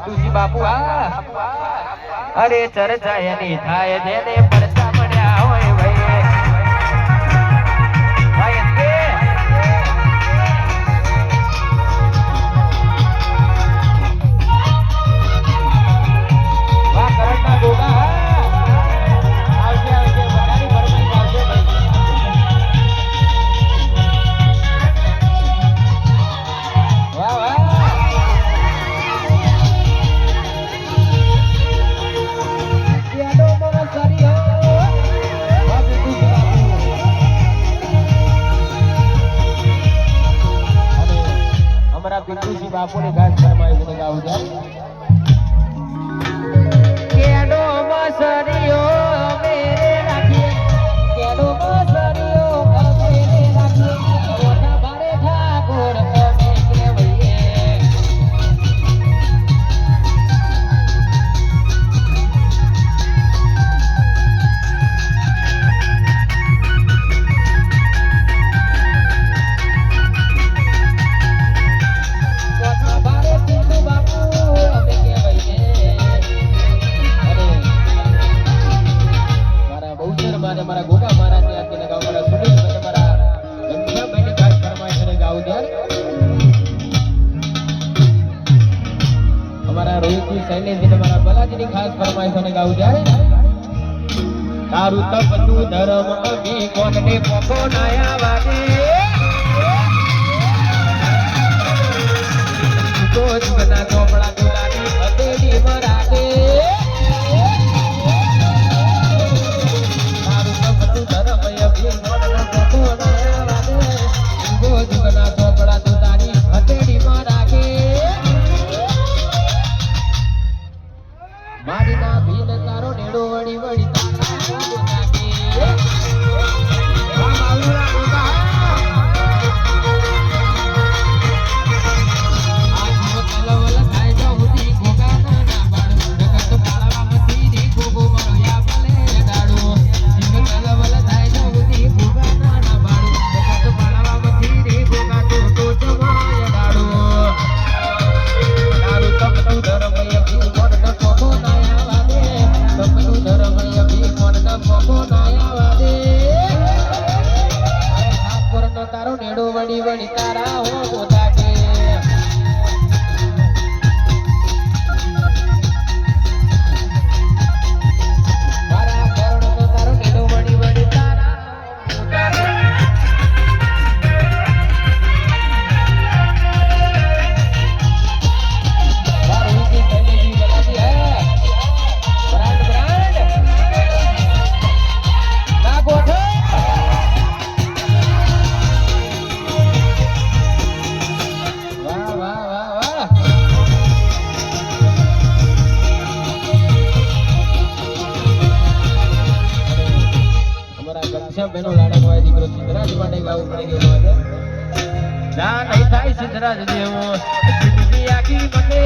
વિદુષી બાપુ આ અરે ચર્ચા એની થાય જેને પર બાપુની ઘાસ ખાવામાં આવી બધા કેડો બસરીઓ મહાત્મા અને મારા ગોગા મારા ત્યાં અમારા રોહિતજી મારા બલાજીની ધર્મ bonita. છે બેનો લાડક છે. ના નહીં થાય સિદ્ધરાજ જેવો આખી બને